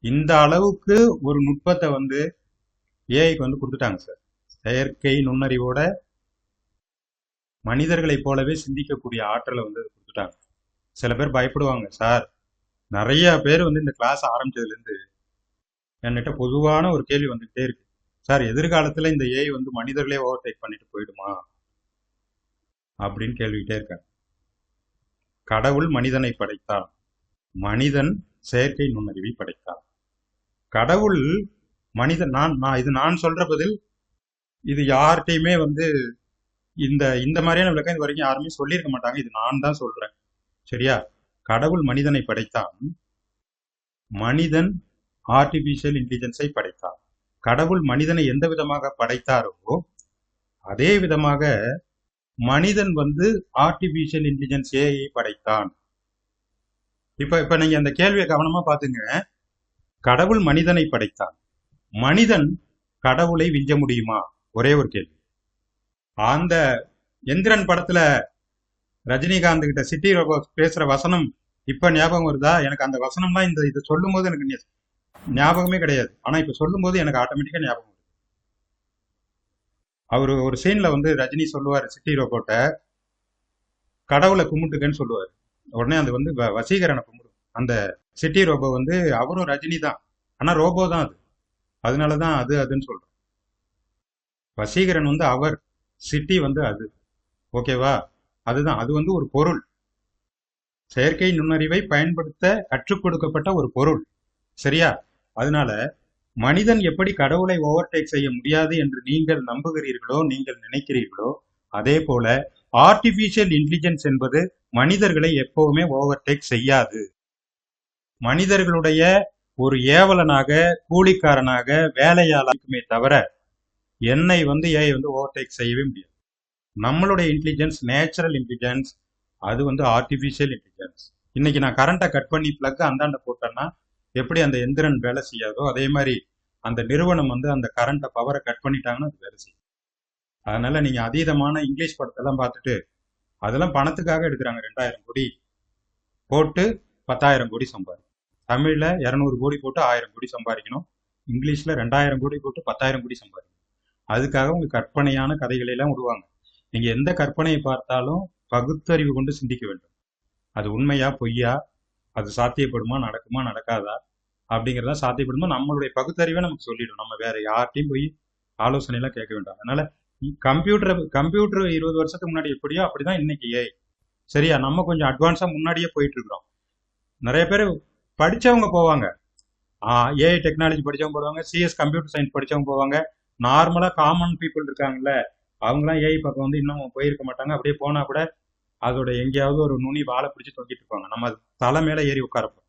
இந்த அளவுக்கு ஒரு நுட்பத்தை வந்து ஏஐக்கு வந்து கொடுத்துட்டாங்க சார் செயற்கை நுண்ணறிவோட மனிதர்களைப் போலவே சிந்திக்கக்கூடிய ஆற்றலை வந்து அது கொடுத்துட்டாங்க. சில பேர் பயப்படுவாங்க சார் நிறைய பேர் வந்து இந்த கிளாஸ் ஆரம்பிச்சதுலேருந்து என்கிட்ட பொதுவான ஒரு கேள்வி வந்துகிட்டே இருக்கு. சார் எதிர்காலத்தில் இந்த ஏஐ வந்து மனிதர்களே ஓவர்டேக் பண்ணிட்டு போயிடுமா? அப்படின்னு கேள்விக்கிட்டே இருக்காங்க. கடவுள் மனிதனை படைத்தான் மனிதன் செயற்கை நுண்ணறிவை படைத்தான் கடவுள் மனிதன் நான் நான் இது நான் சொல்ற பதில் இது யார்கிட்டையுமே வந்து இந்த இந்த மாதிரியான விளக்கம் இது வரைக்கும் யாருமே சொல்லியிருக்க மாட்டாங்க. இது நான் தான் சொல்றேன். சரியா? கடவுள் மனிதனை படைத்தான். மனிதன் ஆர்டிபிஷியல் இன்டெலிஜென்ஸை படைத்தான். கடவுள் மனிதனை எந்த விதமாக படைத்தாரோ அதே விதமாக மனிதன் வந்து ஆர்டிபிஷியல் இன்டெலிஜென்ஸ் ஏஐ படைத்தான். இப்ப இப்ப நீங்க அந்த கேள்வியை கவனமா பாத்துங்க கடவுள் மனிதனை படைத்தான். மனிதன் கடவுளை விஞ்ச முடியுமா? ஒரே ஒரு கேள்வி. அந்த எந்திரன் படத்துல ரஜினிகாந்த் கிட்ட சிட்டி ரோபோ பேசுற வசனம் இப்ப ஞாபகம் வருதா? எனக்கு அந்த வசனம்லாம் இந்த இதை சொல்லும் போது எனக்கு ஞாபகமே கிடையாது. ஆனா இப்ப சொல்லும் போது எனக்கு ஆட்டோமேட்டிக்கா ஞாபகம் வருது. அவரு ஒரு சீன்ல வந்து ரஜினி சொல்லுவாரு சிட்டி ரோபோட்ட கடவுளை கும்பிட்டுக்கன்னு சொல்லுவார். உடனே அது வந்து வ- வசீகரனை கும்பிடு அந்த சிட்டி ரோபோ வந்து அவரும் ரஜினி தான். ஆனா ரோபோ தான் அது. அதனாலதான் அது அதுன்னு சொல்றேன் வசீகரன் வந்து அவர் சிட்டி வந்து அது. ஓகேவா? அதுதான். அது வந்து ஒரு பொருள். செயற்கை நுண்ணறிவை பயன்படுத்த கற்றுக் கொடுக்கப்பட்ட ஒரு பொருள். சரியா? அதனால மனிதன் எப்படி கடவுளை ஓவர்டேக் செய்ய முடியாது என்று நீங்கள் நம்புகிறீர்களோ நீங்கள் நினைக்கிறீர்களோ அதே போல ஆர்டிபிஷியல் இன்டெலிஜென்ஸ் என்பது மனிதர்களை எப்பவுமே ஓவர்டேக் செய்யாது. மனிதர்களுடைய ஒரு ஏவலனாக கூலிக்காரனாக வேலையாளருக்குமே தவிர என்னை வந்து ஏஐ வந்து ஓவர்டேக் செய்யவே முடியாது. நம்மளுடைய இன்டெலிஜென்ஸ் நேச்சுரல் இன்டெலிஜென்ஸ் அது வந்து ஆர்டிஃபிஷியல் இன்டெலிஜென்ஸ் இன்னைக்கு நான் கரண்ட்டை கட் பண்ணி பிளக் அந்தாண்ட போட்டேன்னா எப்படி அந்த எந்திரன் வேலை செய்யாதோ அதே மாதிரி அந்த நிறுவனம் வந்து அந்த கரண்ட்டை பவரை கட் பண்ணிட்டாங்கன்னா அது வேலை செய்யும். அதனால நீங்க அதீதமான இங்கிலீஷ் படத்தெல்லாம் பார்த்துட்டு அதெல்லாம் பணத்துக்காக எடுக்கிறாங்க ரெண்டாயிரம் கோடி. போட்டு பத்தாயிரம் கோடி சம்பாதி தமிழ்ல இரநூறு கோடி போட்டு ஆயிரம் கோடி சம்பாதிக்கணும். இங்கிலீஷ்ல ரெண்டாயிரம் கோடி போட்டு பத்தாயிரம் கோடி சம்பாதிக்கணும். அதுக்காக உங்க கற்பனையான கதைகளை எல்லாம் விடுவாங்க நீங்க எந்த கற்பனையை பார்த்தாலும் பகுத்தறிவு கொண்டு சிந்திக்க வேண்டும். அது உண்மையா பொய்யா? அது சாத்தியப்படுமா நடக்குமா நடக்காதா? அப்படிங்கிறதா சாத்தியப்படுமா? நம்மளுடைய பகுத்தறிவை நமக்கு சொல்லிடும். நம்ம வேற யார்ட்டையும் போய் ஆலோசனை எல்லாம் கேட்க வேண்டாம். அதனால கம்ப்யூட்டர் கம்ப்யூட்டர் இருபது வருஷத்துக்கு முன்னாடி எப்படியோ அப்படிதான் இன்னைக்கு ஏஐ சரியா? நம்ம கொஞ்சம் அட்வான்ஸா முன்னாடியே போயிட்டு இருக்கிறோம். நிறைய பேர் படிச்சவங்க போவாங்க. ஏஐ டெக்னாலஜி படிச்சவங்க போவாங்க சிஎஸ் கம்ப்யூட்டர் சயின்ஸ் படித்தவங்க போவாங்க. நார்மலாக காமன் பீப்புள் இருக்காங்கல்ல அவங்களாம் ஏஐ பக்கம் வந்து இன்னும் போயிருக்க மாட்டாங்க. அப்படியே போனால் கூட அதோட எங்கேயாவது ஒரு நுனி வாழை பிடிச்சி தொங்கிட்டு இருப்பாங்க. நம்ம தலை மேலே ஏறி உட்காரப்போம்